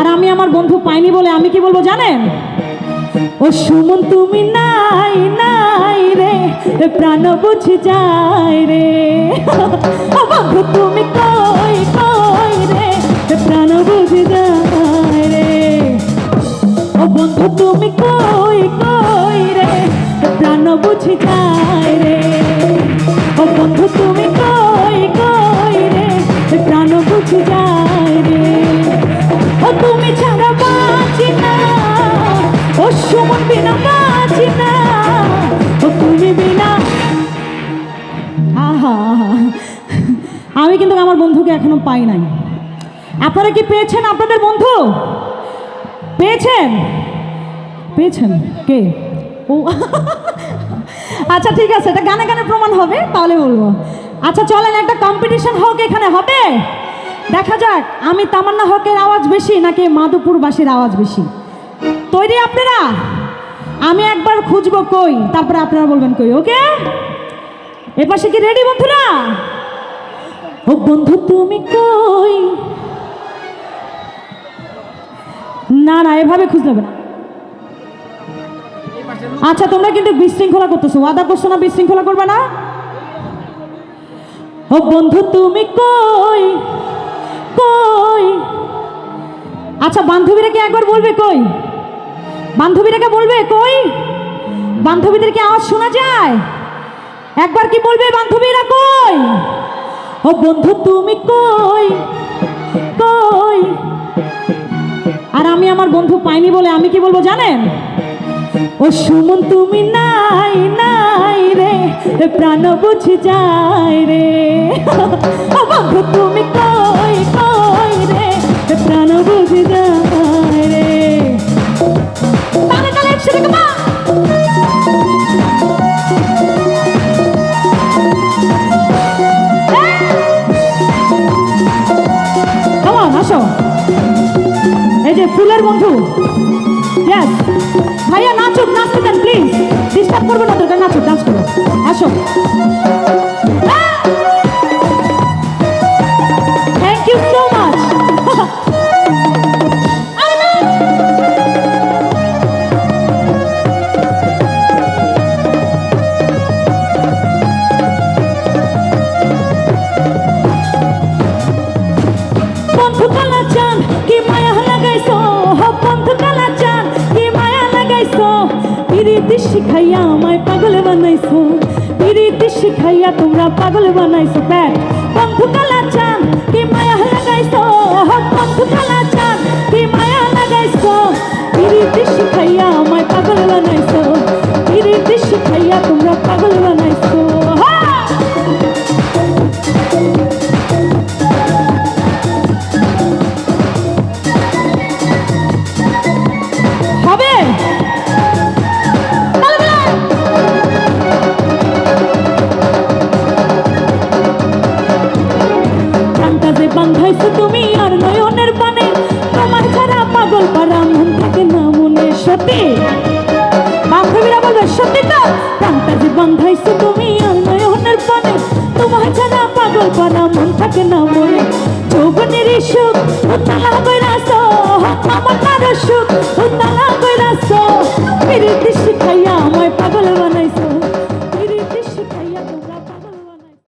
আর আমি আমার বন্ধু পাইনি বলে আমি কি বলব জানেন? ও সুমন, তুমি নাই নাই রে প্রাণ বুঝি যায় রে। বন্ধু, তুমি কই কই রে প্রাণ বুঝি যায় রে। ও বন্ধু, তুমি কই কই রে প্রাণ বুঝি যায় রে। আমি কিন্তু আমার বন্ধুকে এখনও পাই নাই। আপনারা কি পেয়েছেন আপনাদের বন্ধু? পেয়েছেন? পেয়েছেন? কে? ও। আচ্ছা ঠিক আছে, এটা গানে গানে প্রমাণ হবে, তাহলে বলব। আচ্ছা চলেন, একটা কম্পিটিশন হোক এখানে, হবে? দেখা যাক, আমি তামান্না হকের আওয়াজ বেশি নাকি মাধবপুরবাসীর আওয়াজ বেশি? তৈরি আপনারা? আমি একবার খুঁজবো কই, তারপরে আপনারা বলবেন কই, ওকে? এপাশে কি রেডি বন্ধুরা? ও বন্ধু, তুমি কই? না না, এভাবে খুঁজতে হবে না। আচ্ছা তোমরা কিন্তু বিশৃঙ্খলা করতেছো। ওয়াদা করছ না, বিশৃঙ্খলা করবে না? ও বন্ধু, তুমি কই? কই? আচ্ছা বান্ধবীরা কি একবার বলবে কই? বান্ধবীরাকে বলবে কই? বান্ধবীদের কি আওয়াজ শোনা যায়? একবার কি বলবে বান্ধবীরা কই? ও বন্ধু, তুমি কই? কই? আর আমি আমার বন্ধু পাইনি বলে আমি কি বলব জানেন? ও সুমন, তুমি নাই নাই রে, প্রাণ বুঝি যায় রে। ও বন্ধু, তুমি কই? আসো। এই যে ফুলের বন্ধু। ইয়াস ভাইয়া, নাচুক, নাচতে দেন প্লিজ ডিস্টার্ব করব না তোকে, নাচুক ডান্স করো। আসো। থ্যাংক ইউ সো মাচ পিরিতি শিখাইয়া আমায় পাগল বানাইছো। প্রীতি শিখাইয়া তোমরা পাগল বানাইছো। ব্যাট যে বান্ধাইছো তুমি নয়নের পানে তোমার ছাড়া পাগল পানা মন থাকে না মনে। যৌবনের সুখ উত্তালা কইরাছো আমার সুখ উত্তালা